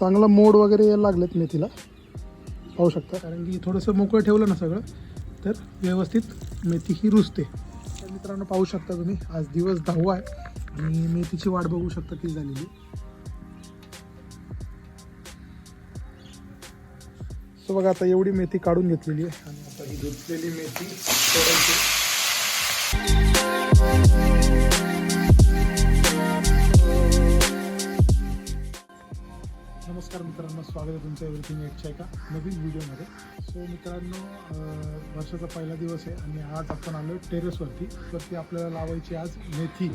चांगला मोड वगैरे यायला लागलेत मेथीला. पाहू शकता. कारण की थोडंसं मोकळं ठेवलं ना सगळं तर व्यवस्थित मेथी ही रुजते. तर मित्रांनो पाहू शकता तुम्ही आज दिवस दहावा आहे आणि मेथीची वाट बघू शकता ती झालेली. सो बघा आता एवढी मेथी काढून घेतलेली आहे. आणि आता ही धुतलेली मेथी सोडायची नमस्कार मित्रांनो स्वागत आहे तुमचं एव्हरीथिंग एटच्या एका नवीन व्हिडिओमध्ये. सो मित्रांनो वर्षाचा पहिला दिवस आहे आणि आज आपण आलो टेरेसवरती वरती. आपल्याला लावायची आज मेथी.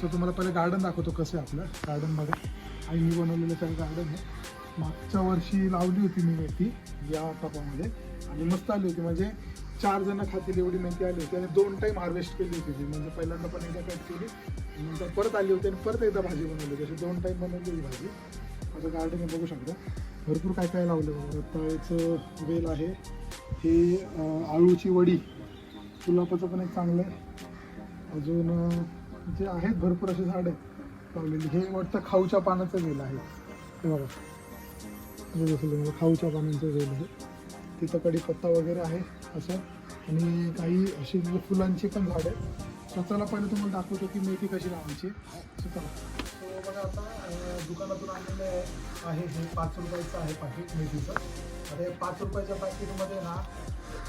सो तुम्हाला पहिले गार्डन दाखवतो कसं आहे आपलं गार्डनमध्ये आणि आईनी बनवलेलं सगळं गार्डन आहे. मागच्या वर्षी लावली होती मी मेथी या टपामध्ये. आणि मस्त आली होती. म्हणजे चार जण खातील एवढी मेथी आली होती आणि दोन टाईम हार्वेस्ट केली होती ती. म्हणजे पहिल्यांदा पण एकदा कट केली. नंतर परत आली होती आणि परत एकदा भाजी बनवली होती. अशी दोन टाईम बनवली भाजी. त्याचं गार्डन बघू शकता. भरपूर काय काय लावलं बघा रताळ्याचं वेल आहे. हे आळूची वडी गुलाबाचं पण एक चांगलं आहे. अजून जे आहेत भरपूर असे झाडं लावलेली. हे वाटतं खाऊच्या पानाचं वेल आहे. हे बघा. हे दिसलं तुम्हाला खाऊच्या पानांचं वेल आहे. तिथं कढीपत्ता वगैरे आहे असं. आणि काही अशी फुलांची पण झाडं आहेत. स्वतःला पहिले तुम्हाला दाखवतो की मेथी कशी लावायची. सो बघा आता दुकानातून आणलेलं आहे- हे पाच रुपयाचं आहे पाकिट मेथीचं. आता हे पाच रुपयाच्या पाकिटमध्ये ना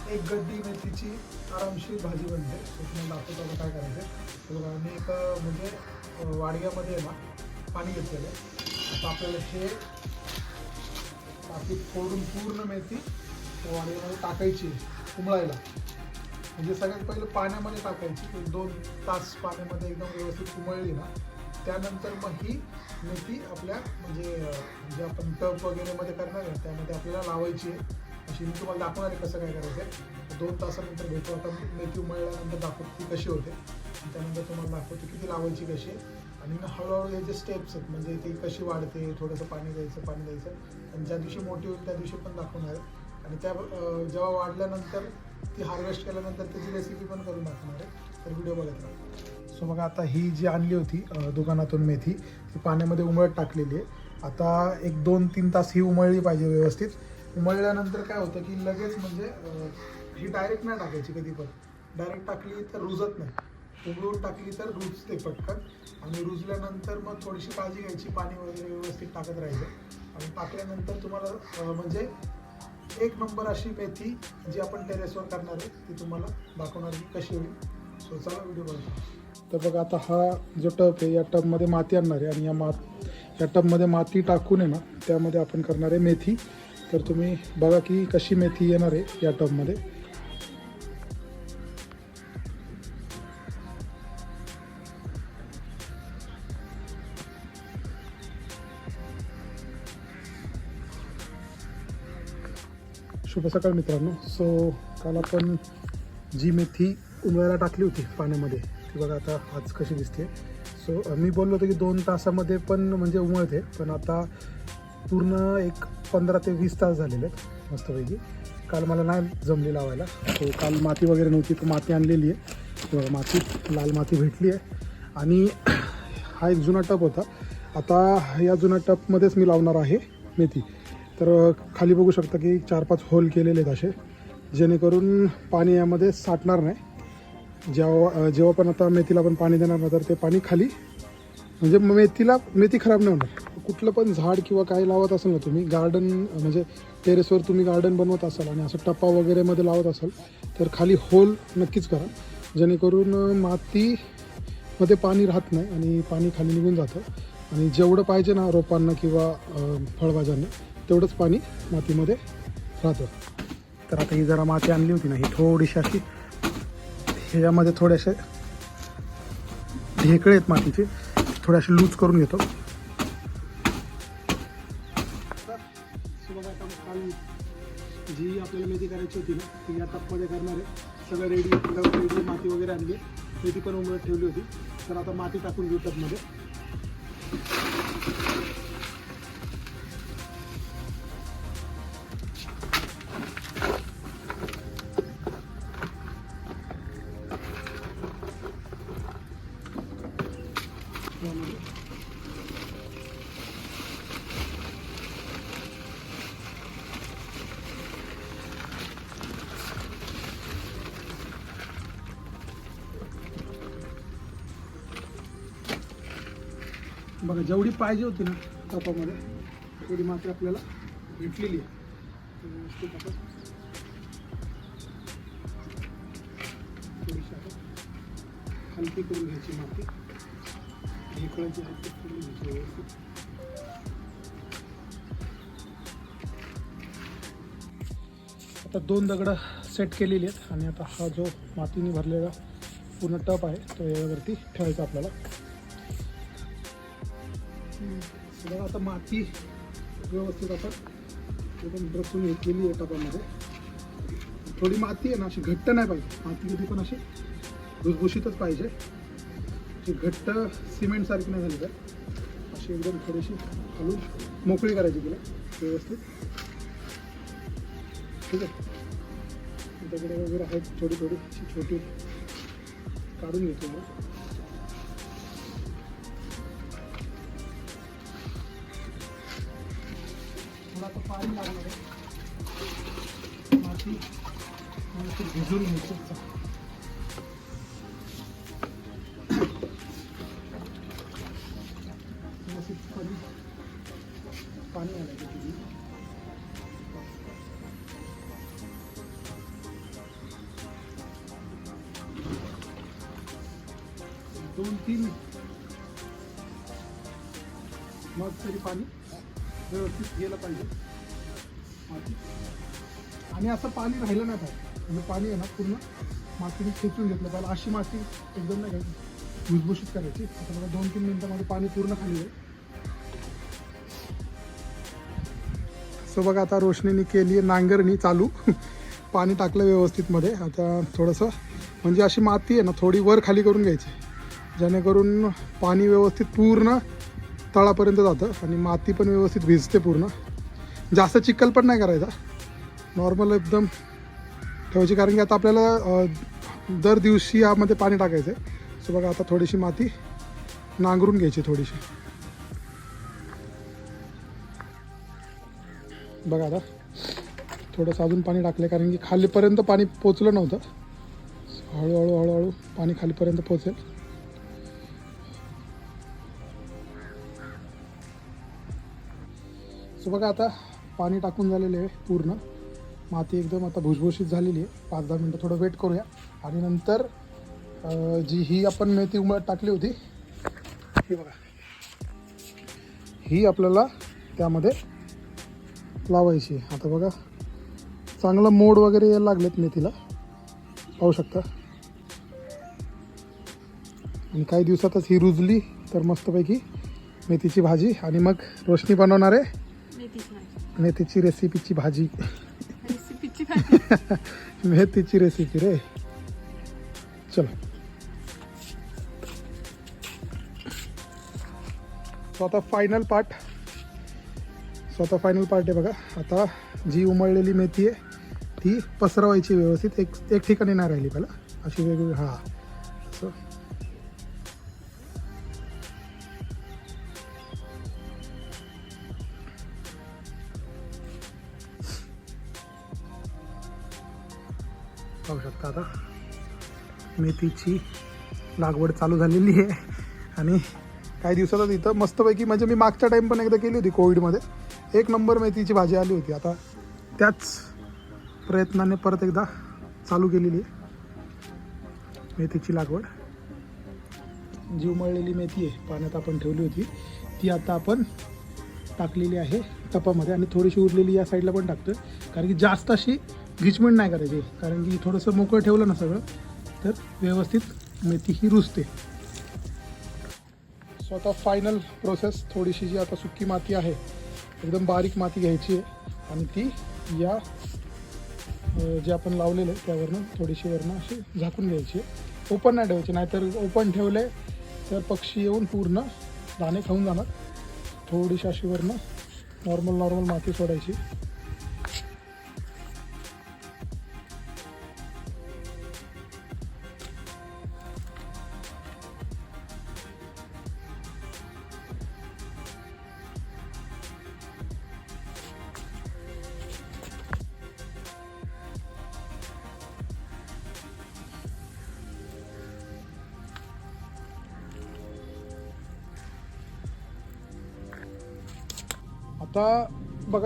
एक गड्डी मेथीची आरामशीर भाजी बनते. सो तुम्हाला दाखवतो काय करायचं. तर बघा मी एक म्हणजे वाडग्यामध्ये आहे ना पाणी घेतलेलं आहे. आता आपल्याला हे पाकिट फोडून पूर्ण मेथी त्या वाडग्यामध्ये टाकायची उमळायला. म्हणजे सगळ्यात पहिलं पाण्यामध्ये टाकायची दोन तास पाण्यामध्ये एकदम व्यवस्थित उमळली ना त्यानंतर मग ही मेथी आपल्या म्हणजे जे आपण टप वगैरे मध्ये करणार आहे त्यामध्ये आपल्याला लावायची आहे. अशी मी तुम्हाला दाखवणार आहे कसं काय करायचं आहे. दोन तासानंतर भेटू. आता मेथी उमळल्यानंतर दाखवतो ती कशी होते. त्यानंतर तुम्हाला दाखवतो किती लावायची कशी आहे. आणि मग हळूहळू हे जे स्टेप्स आहेत म्हणजे ती कशी वाढते थोडंसं पाणी द्यायचं पाणी द्यायचं. आणि ज्या दिवशी मोठी होईल त्या दिवशी पण दाखवणार आहे. आणि त्या जेव्हा वाढल्यानंतर ती हार्वेस्ट केल्यानंतर त्याची रेसिपी पण करून दाखवणार आहे. तर व्हिडिओ बघत राहा. सो बघा आता ही जी आणली होती दुकानातून मेथी ती पाण्यामध्ये उमळत टाकलेली आहे. आता एक दोन तीन तास ही उमळली पाहिजे व्यवस्थित. उमळल्यानंतर काय होतं की लगेच म्हणजे ही डायरेक्ट नाही टाकायची कधी पण. डायरेक्ट टाकली तर रुजत नाही. उघडून टाकली तर रुजते पटकन. आणि रुजल्यानंतर मग थोडीशी काळजी घ्यायची पाणी वगैरे व्यवस्थित टाकत राहायचं. आणि टाकल्यानंतर तुम्हाला म्हणजे एक नंबर अशी मेथी जी आपण टेरेसवर करणार आहे ती तुम्हाला दाखवणार की कशी होईल. सो चला व्हिडिओ बघा. तर बघा आता हा जो टब आहे या टबमध्ये माती आणणार आहे आणि या मात या टबमध्ये माती टाकून आहे ना त्यामध्ये आपण करणार आहे मेथी. तर तुम्ही बघा की कशी मेथी येणार आहे या टबमध्ये. शुभ सकाळ मित्रांनो. सो काल आपण जी मेथी उमळायला टाकली होती पाण्यामध्ये ती बघा आता आज कशी दिसते. सो मी बोललो होतो की दोन तासामध्ये पण म्हणजे उमळते पण आता पूर्ण एक पंधरा ते वीस तास झालेले आहेत मस्तपैकी. काल मला नाही जमली लावायला. सो काल माती वगैरे नव्हती तर माती आणलेली आहे. बघा माती लाल माती भेटली आहे. आणि हा एक जुना टप होता. आता या जुन्या टपमध्येच मी लावणार आहे मेथी. तर खाली बघू शकता की चार पाच होल केलेले आहेत असे. जेणेकरून पाणी यामध्ये साठणार नाही. जेव्हा जेव्हा पण आता मेथीला पण पाणी देणार ना तर ते पाणी खाली म्हणजे मेथीला मेथी खराब नाही होणार. कुठलं पण झाड किंवा काही लावत असाल ना तुम्ही गार्डन म्हणजे टेरेसवर तुम्ही गार्डन बनवत असाल आणि असं टप्पा वगैरेमध्ये लावत असाल तर खाली होल नक्कीच करा. जेणेकरून मातीमध्ये पाणी राहत नाही आणि पाणी खाली निघून जातं. आणि जेवढं पाहिजे ना रोपांना किंवा फळभाज्यांना तेवढंच पाणी मातीमध्ये राहतं. तर आता ही जरा माती आणली होती ना ही थोडीशी अशी ह्याच्यामध्ये थोडेसे ढेकळे आहेत मातीचे थोडेसे लूज करून घेतो. जी आपल्याला मेथी करायची होती ना ती या टपमध्ये करणार आहे. सगळं रेडी रेडी माती वगैरे आणली. मेथी पण उमरत ठेवली होती. तर आता माती टाकून घेऊ टपमध्ये बघा जेवढी पाहिजे होती ना कपामध्ये तेवढी माती आपल्याला भेटलेली आहे. थोडीशी आपण हलकी करून घ्यायची माती. ढेकळाची हलकी करून घ्यायची व्यवस्थित. आता दोन दगडं सेट केलेली आहेत आणि आता हा जो मातीने भरलेला पूर्ण टप आहे तो यावरती ठेवायचा आपल्याला. बघा आता माती व्यवस्थित आपण एकदम ड्रसून घेतलेली आहे टपामध्ये. थोडी माती आहे ना अशी घट्ट नाही पाहिजे. माती कधी पण अशी भुसभुशीतच पाहिजे. अशी घट्ट सिमेंट सारखी नाही झाली तर. अशी एकदम थोडीशी घालून मोकळी करायची तिला व्यवस्थित. ठीक आहे. दगडे वगैरे आहेत थोडी थोडी अशी छोटी. काढून घेतो मग. पाणी लागणार आहे माती व्यवस्थित भिजून घ्यायची पाणी पाणी तिथे दोन तीन. मग तरी पाणी व्यवस्थित गेलं पाहिजे. माती. आणि असं पाणी राहिलं नाही पाहिजे म्हणजे पाणी आहे ना पूर्ण मातीने खेचून घेतलं. पाहिजे अशी माती एकदम नाही घ्यायची भुसभुशीत करायची. आता मला दोन तीन मिनटामध्ये पाणी पूर्ण खाली आहे सो बघा आता रोशनीने केली आहे नांगरणी चालू. पाणी टाकलं व्यवस्थितमध्ये आता थोडंसं म्हणजे अशी माती आहे ना थोडी वर खाली करून घ्यायची. जेणेकरून पाणी व्यवस्थित पूर्ण तळापर्यंत जातं आणि माती पण व्यवस्थित भिजते पूर्ण. जास्त चिखल पण नाही करायचा. नॉर्मल एकदम ठेवायची. कारण की आता आपल्याला दर दिवशी यामध्ये पाणी टाकायचं आहे सो बघा आता थोडीशी माती नांगरून घ्यायची थोडीशी. बघा आता थोडंसं अजून पाणी टाकलं कारण की खालीपर्यंत पाणी पोचलं नव्हतं. हळूहळू हळूहळू पाणी खालीपर्यंत पोचेल. सो बघा आता पाणी टाकून झालेले आहे पूर्ण. माती एकदम आता भुसभुशीत झालेली आहे. पाच दहा मिनटं थोडं वेट करूया. आणि नंतर जी ही आपण मेथी उमळत टाकली होती ही बघा. ही आपल्याला त्यामध्ये लावायची आता बघा चांगला मोड वगैरे यायला लागलेत मेथीला. पाहू शकता. आणि काही दिवसातच ही रुजली तर मस्तपैकी मेथीची भाजी. आणि मग रोशनी बनवणार आहे. मेथीची रेसिपीची भाजी. रेसिपीची भाजी. मेथीची रेसिपी रे. चलो. सो आता फायनल पार्ट सो आता फायनल पार्ट आहे बघा. आता जी उमळलेली मेथी आहे ती पसरवायची व्यवस्थित. एक एक ठिकाणी नाही राहिली पहिला. अशी वेगवेगळी हां. मेथीची लागवड चालू झालेली आहे. आणि काही दिवसातच इथं मस्तपैकी म्हणजे मी मागच्या टाईम पण एकदा केली होती कोविडमध्ये एक नंबर मेथीची भाजी आली होती. आता त्याच प्रयत्नाने परत एकदा चालू केलेली आहे. मेथीची लागवड. जी उमळलेली मेथी आहे. पाण्यात आपण ठेवली होती. ती आता आपण टाकलेली आहे टपामध्ये आणि थोडीशी उरलेली या साईडला पण टाकतो कारण की जास्त अशी गिचमिंट नाही करायची. कारण की थोडंसं मोकळं ठेवलं ना सगळं तर व्यवस्थित मेथी ही रुजते. सो आता फायनल प्रोसेस थोडीशी जी आता सुकी माती आहे एकदम बारीक माती घ्यायची आहे. आणि ती या जे आपण लावलेलं आहे त्यावरनं थोडीशी वरनं अशी झाकून घ्यायची आहे. ओपन नाही ठेवायची नाहीतर ओपन ठेवले तर पक्षी येऊन पूर्ण दाणे खाऊन जाणार. थोडीशी अशी वरनं नॉर्मल नॉर्मल माती सोडायची.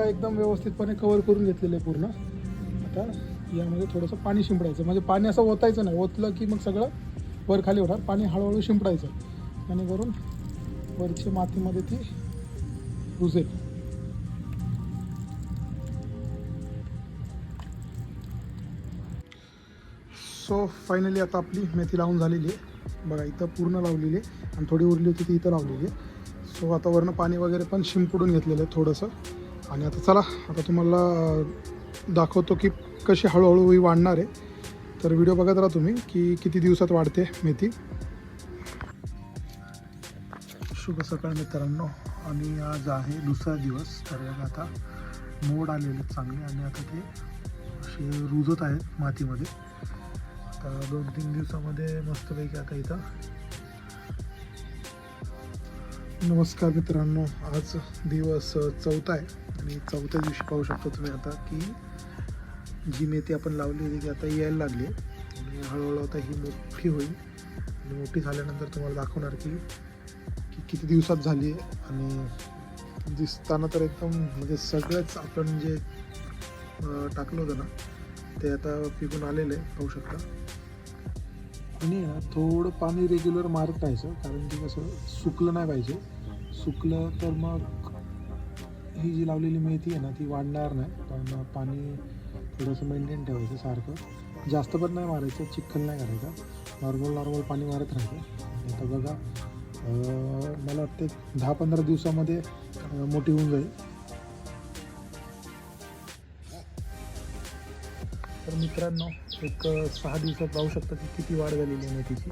एकदम व्यवस्थितपणे कवर करून घेतलेलं आहे पूर्ण. आता यामध्ये थोडंसं पाणी शिंपडायचं. म्हणजे पाणी असं ओतायचं नाही. ओतलं की मग सगळं वर खाली होणार. पाणी हळूहळू शिंपडायचं. जेणेकरून वरची मातीमध्ये ती रुजेल. सो फायनली आता आपली मेथी लावून झालेली आहे. बघा इथं पूर्ण लावलेली आहे. आणि थोडी उरली होती ती इथं लावलेली आहे. सो आता वरनं पाणी वगैरे पण शिंपडून घेतलेलं आहे थोडंसं. आणि आता चला आता तुम्हाला दाखवतो की कशी हळूहळू ही वाढणार आहे. तर व्हिडिओ बघत राहा तुम्ही की किती दिवसात वाढते मेथी. शुभ सकाळ मित्रांनो. आणि आज आहे दुसरा दिवस तर आता मोड आलेले चांगले. आणि आता ते असे रुजत आहेत मातीमध्ये. आता दोन तीन दिवसामध्ये मस्तपैकी आता इथं. नमस्कार मित्रांनो. आज दिवस चौथा आहे. आणि चौथ्या दिवशी पाहू शकता तुम्ही आता की जी मेथी आपण लावली होती ती आता यायला लागली आहे आणि हळूहळू आता ही मोठी होईल. आणि मोठी झाल्यानंतर तुम्हाला दाखवणार की की किती दिवसात झाली आहे आणि दिसताना तर एकदम म्हणजे सगळंच आपण जे टाकलं होतं ना ते आता पिकून आलेलं आहे. पाहू शकता. आणि ना थोडं पाणी रेग्युलर मारत राहायचं कारण की कसं सुकलं नाही पाहिजे. सुकलं तर मग ही जी लावलेली मेथी आहे ना ती वाढणार नाही. कारण पाणी थोडंसं मेंटेन ठेवायचं सारखं. जास्त पण नाही मारायचं चिखल नाही करायचा. नॉर्मल नॉर्मल पाणी मारत राहायचं. आता बघा मला वाटते दहा पंधरा दिवसामध्ये मोठी होऊन जाईल. तर मित्रांनो एक सहा दिवसात पाहू शकता की किती वाढ झालेली आहे मेथीची.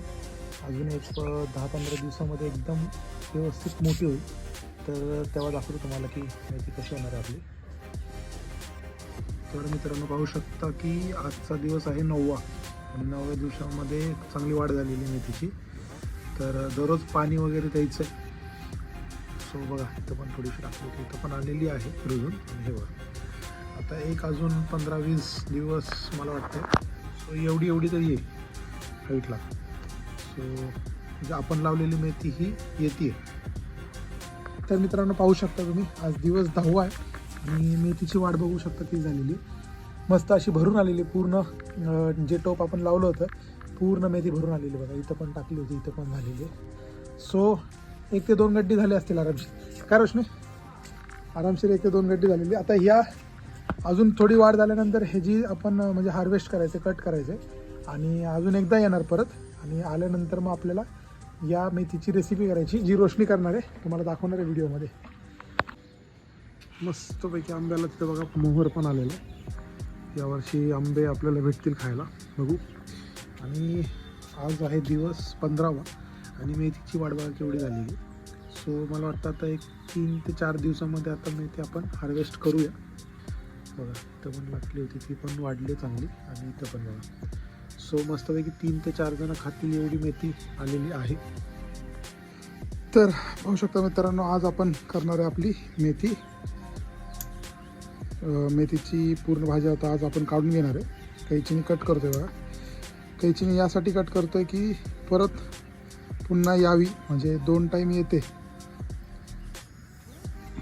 अजून एक दहा पंधरा दिवसामध्ये एकदम व्यवस्थित मोठी होईल. तर तेव्हा दाखवतो तुम्हाला की माहिती कशी होणार आहे आपली. तर मित्रांनो पाहू शकता की आजचा दिवस आहे नववा. आणि नवव्या दिवसामध्ये चांगली वाढ झालेली आहे मेथीची. तर दररोज पाणी वगैरे द्यायचं आहे सो बघा इथं पण थोडीशी टाकली होती. इथं पण आलेली आहे रुजून. हे बघा. आता एक अजून पंधरा वीस दिवस मला वाटतं सो एवढी एवढी तर येईल हाईटला सो म्हणजे आपण लावलेली मेथी ही येते तर मित्रांनो पाहू शकता तुम्ही आज दिवस दहावा आहे आणि मेथीची वाढ बघू शकता ती झालेली. मस्त अशी भरून आलेली पूर्ण जे टोप आपण लावलं होतं पूर्ण मेथी भरून आलेली बघा. इथं पण टाकली होती इथं पण झालेली सो एक ते दोन गड्डी झाले असतील आरामशीर. काय रोशनी? आरामशीर एक ते दोन गड्डी झालेली. आता ह्या अजून थोडी वाढ झाल्यानंतर हे जी आपण म्हणजे हार्वेस्ट करायचे कट करायचे आणि अजून एकदा येणार परत आणि आल्यानंतर मग आपल्याला या मेथीची रेसिपी करायची. जी रोशनी करणार आहे तुम्हाला दाखवणार आहे व्हिडिओमध्ये. मस्तपैकी आंब्याला तिथं बघा मोहर पण आलेला आहे. यावर्षी आंबे आपल्याला भेटतील खायला. बघू. आणि आज आहे दिवस पंधरावा आणि मेथीची वाढ बघा केवढी झालेली. सो मला वाटतं आता एक तीन ते चार दिवसामध्ये आता मेथी आपण हार्वेस्ट करूया. बघा इथं पण लागली होती ती पण वाढली चांगली. आणि इथं पण बघा. सो मस्तपैकी तीन ते चार जण खातील एवढी मेथी आलेली आहे. तर पाहू शकता मित्रांनो आज आपण करणार आहे आपली मेथी. मेथीची पूर्ण भाजी आता आज आपण काढून घेणार आहे. कैचीने कट करतोय बघा. कैचीने यासाठी कट करतोय की परत पुन्हा यावी म्हणजे दोन टाईम येते.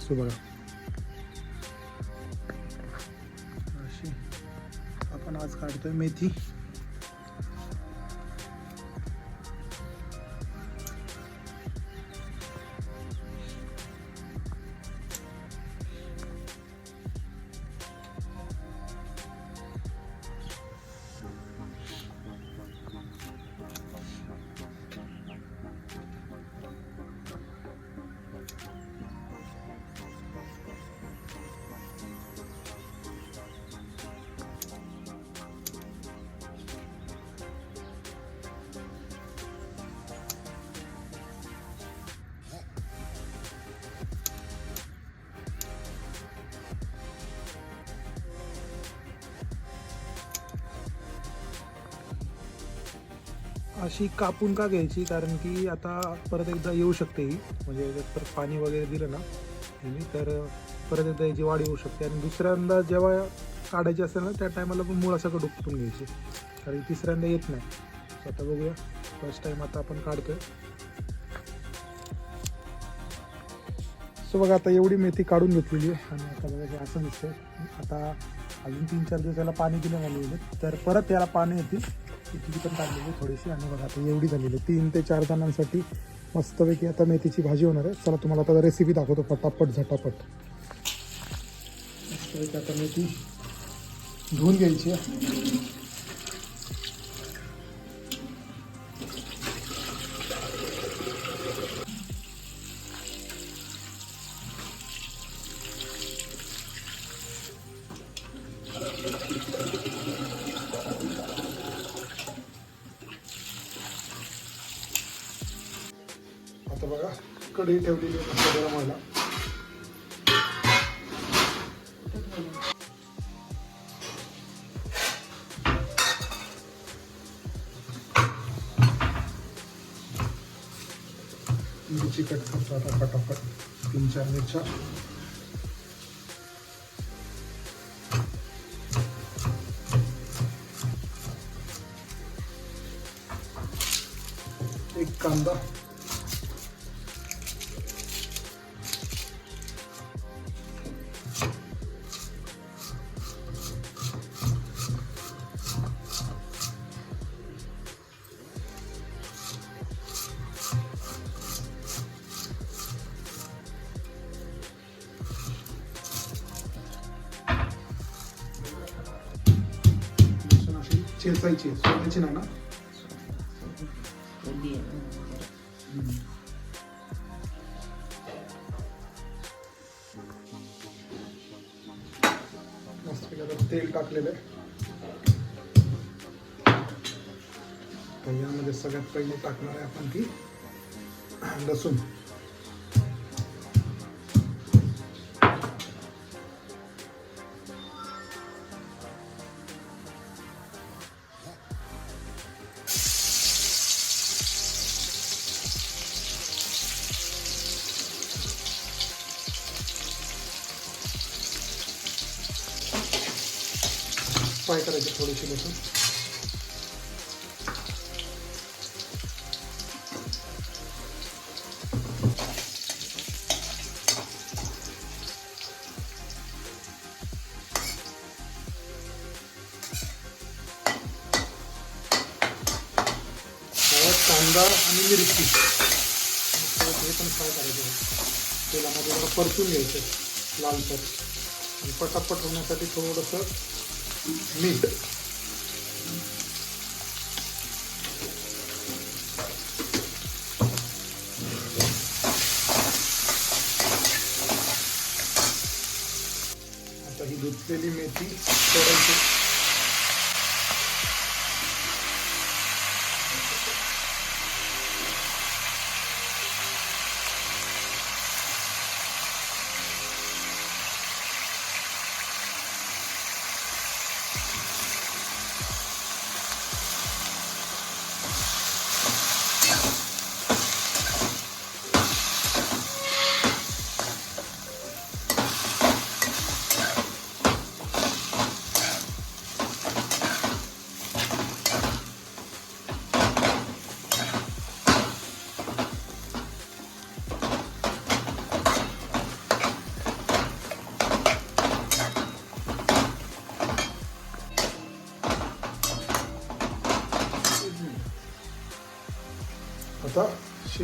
सो बघा. अशी आपण आज काढतोय मेथी. अशी कापून का घ्यायची? कारण की आता परत एकदा येऊ शकते ही. म्हणजे जर पाणी वगैरे दिलं ना हिने तर परत एकदा याची वाढ येऊ शकते. आणि दुसऱ्यांदा जेव्हा काढायची असेल ना त्या टायमाला पण मुळा सगळं डुपटून घ्यायची. कारण तिसऱ्यांदा येत नाही. आता बघूया. फर्स्ट टाइम आता आपण काढतोय. सो बघा आता एवढी मेथी काढून घेतलेली आहे. आणि आता बघा असं दिसतंय. आता अजून तीन चार दिवस याला पाणी दिलं झालेलं तर परत याला पाणी येतील. तिची पण काढलेली थोडीशी. आणि बघा आता एवढी झालेली तीन ते चार जणांसाठी मस्तपैकी आता मेथीची भाजी होणार आहे. चला तुम्हाला आता रेसिपी दाखवतो पटापट झटापट. मस्तपैकी आता मेथी धुवून घ्यायची आहे. तीन चार मिरच्या एक कांदा. ना मस्त आता तेल टाकलेलं आहे तर यामध्ये सगळ्यात पहिले टाकणार आहे आपण फ्राय करायची थोडीशी लसूण. कांदा आणि मिरची. हे पण फ्राय करायचं तेलामध्ये जरा परतून घ्यायचं लालसर. आणि पटापट होण्यासाठी थोडंसं मीठ आता ही धुतलेली मेथी सोडायची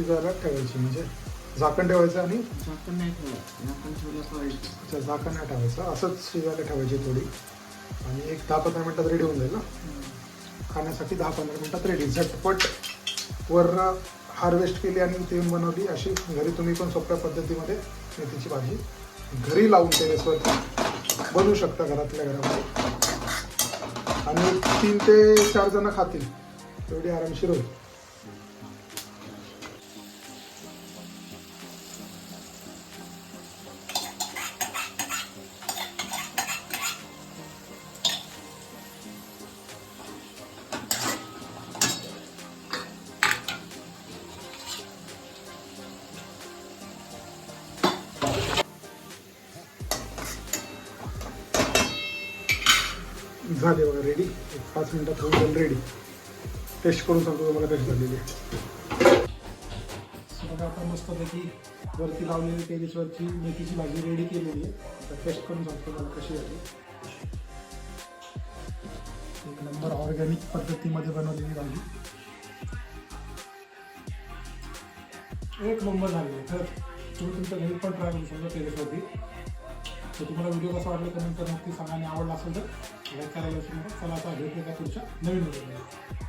शिजायला ठेवायची म्हणजे झाकण ठेवायचं आणि झाकण नाही ठेवायचं झाकण ठेवलं अच्छा, झाकण नाही ठेवायचं. असंच शिजायला ठेवायची थोडी. आणि एक दहा पंधरा मिनिटात रेडी होऊन जाईल ना? खाण्यासाठी दहा पंधरा मिनिटात रेडी झटपट वर हार्वेस्ट केली आणि येऊन बनवली अशी घरी तुम्ही पण सोप्या पद्धतीमध्ये मेथीची भाजी घरी लावून टेरेसवरती बनवू शकता घरातल्या घरामध्ये. आणि तीन ते चार जण खातील तेवढी आरामशीर होईल. एकदम रेडी टेस्ट करून सांगतो तुम्हाला कशी झालेली आहे. बघा आता मस्तपैकी वरती लावलेली टेरिसवरची मेथीची भाजी रेडी केलेली आहे. आता टेस्ट करून सांगतो तुम्हाला कशी झाली. एक नंबर ऑर्गॅनिक पद्धतीमध्ये बनवलेली भाजी. एक नंबर झालेली तर तुम्ही तुमच्या घरी पण ट्राय करू शकता टेरिसवरती तर तुम्हाला व्हिडिओ कसा वाटला त्यानंतर नक्की सांगा आणि आवडला असेल तर लाईक करायला विसरू नका चला आता भेटूया का तुमच्या नवीन व्हिडिओ